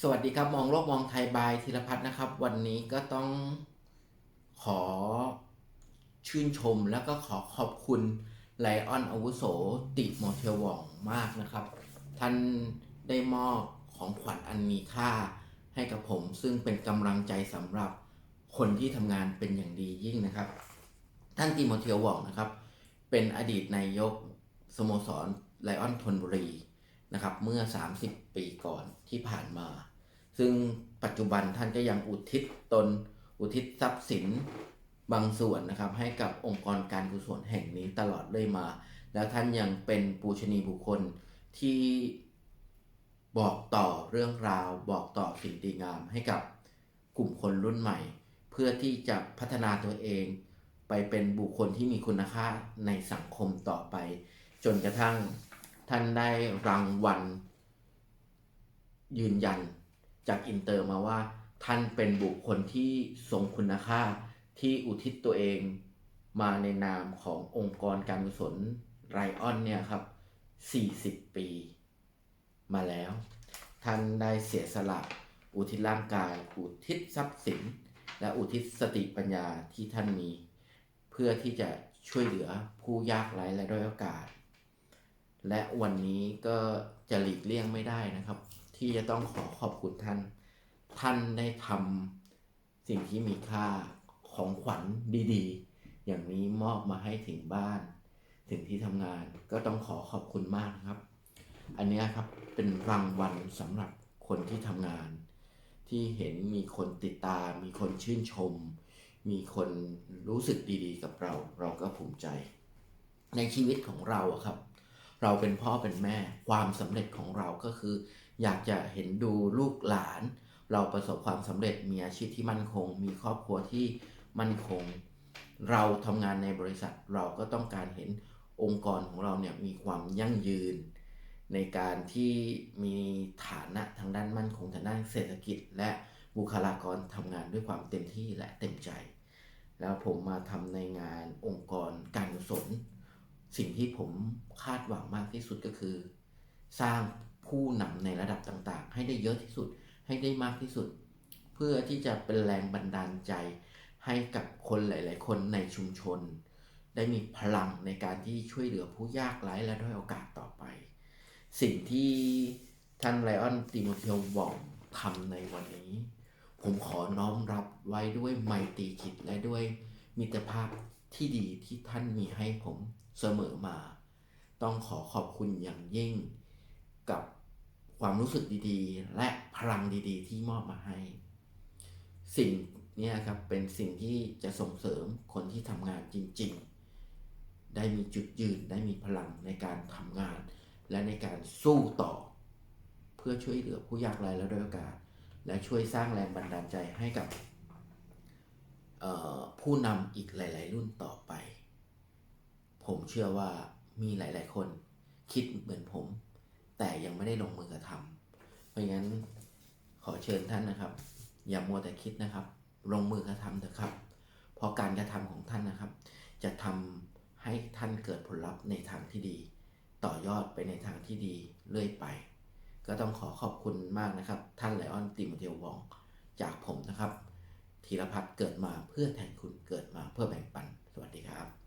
สวัสดีครับมองโลกมองไทยบายธีรพัฒน์นะครับ วันนี้ก็ต้องขอชื่นชมแล้วก็ขอขอบคุณไลออนอาวุโสติโมเทลวองมากนะครับ ท่านได้มอบของขวัญอันมีค่าให้กับผม ซึ่งเป็นกำลังใจสำหรับคนที่ทำงานเป็นอย่างดียิ่งนะครับ ท่านติโมเทลวองนะครับ เป็นอดีตนายกสโมสรไลออนทนบุรี นะครับ เมื่อ 30 ปีก่อนที่ผ่านมา ซึ่งปัจจุบันท่านก็ยังอุทิศตนอุทิศทรัพย์สินบางส่วนนะครับ ให้กับองค์กรการกุศลแห่งนี้ตลอดเลยมา แล้วท่านยังเป็นปูชนีบุคคลที่บอกต่อเรื่องราว บอกต่อสิ่งดีงามให้กับกลุ่มคนรุ่นใหม่ เพื่อที่จะพัฒนาตัวเอง ไปเป็นบุคคลที่มีคุณค่าในสังคมต่อไป จนกระทั่ง ท่านได้รางวัล ยืนยันจากอินเตอร์มาว่า ท่านเป็นบุคคลที่ทรงคุณค่าที่อุทิศตัวเองมาในนามขององค์กรการกุศลไรออนเนี่ยครับ 40 ปีมาแล้ว ท่านได้เสียสละอุทิศร่างกาย อุทิศทรัพย์สิน และอุทิศสติปัญญาที่ท่านมี เพื่อที่จะช่วยเหลือผู้ยากไร้และด้อยโอกาส และวันนี้ก็จะหลีกเลี่ยงไม่ได้นะครับ ที่จะต้องขอขอบคุณท่าน ท่านได้ทำสิ่งที่มีค่าของขวัญดีๆ อย่างนี้มอบมาให้ถึงบ้าน ถึงที่ทำงานก็ต้องขอขอบคุณมากครับ อันนี้ครับเป็นรางวัลสำหรับคนที่ทำงาน ที่เห็นมีคนติดตาม มีคนชื่นชม มีคนรู้สึกดีๆ กับเรา เราก็ภูมิใจ ในชีวิตของเราครับ เราเป็นพ่อเป็นแม่ความสำเร็จของเราก็คือ อยากจะเห็นดูลูกหลาน เราประสบความสำเร็จมีอาชีพที่มั่นคง มีครอบครัวที่มั่นคง เราทำงานในบริษัทเราก็ต้องการเห็นองค์กรของเราเนี่ยมีความยั่งยืน ในการที่มีฐานะทางด้านมั่นคงทางด้านเศรษฐกิจ และบุคลากรทำงานด้วยความเต็มที่และเต็มใจ แล้วผมมาทำในงานองค์กรการกุศล สิ่งที่ผมคาดหวังมากที่สุดก็คือ สร้างผู้นำในระดับต่างๆ ให้ได้เยอะที่สุดให้ได้มากที่สุด เพื่อที่จะเป็นแรงบันดาลใจ ให้กับคนหลาย ๆ คนในชุมชน ได้มีพลังในการที่ช่วยเหลือผู้ยากไร้และด้อยโอกาสต่อไป สิ่งที่ท่านไลออนติโมเทียลบอกทำในวันนี้ ผมขอน้อมรับไว้ด้วยไมตรีจิตและด้วยมิตรภาพที่ดีที่ท่านมีให้ผม เสมอมา ต้องขอขอบคุณอย่างยิ่งกับความรู้สึกดีๆ และพลังดีๆ ที่มอบมาให้ สิ่งนี้ครับเป็นสิ่งที่จะส่งเสริมคนที่ทำงานจริง ๆ ได้มีจุดยืนได้มีพลังในการทำงาน และในการสู้ต่อ เพื่อช่วยเหลือผู้ยากไร้และด้อยโอกาส และช่วยสร้างแรงบันดาลใจให้กับผู้นำอีกหลาย ๆ รุ่นต่อไป ผมเชื่อว่ามีหลาย ๆ คนคิดเหมือนผม แต่ยังไม่ได้ลงมือกระทำเพราะงั้นขอเชิญท่านนะครับ อย่ามัวแต่คิดนะครับ ลงมือกระทำเถอะครับ เพราะการกระทำของท่านนะครับ จะทำให้ท่านเกิดผลลัพธ์ในทางที่ดี ต่อยอดไปในทางที่ดีเรื่อยไป ก็ต้องขอขอบคุณมากนะครับ ท่านไลออนติมเทลวองจากผมนะครับธีรพัฒน์เกิดมาเพื่อแทนคุณเกิดมาเพื่อแบ่งปัน สวัสดีครับ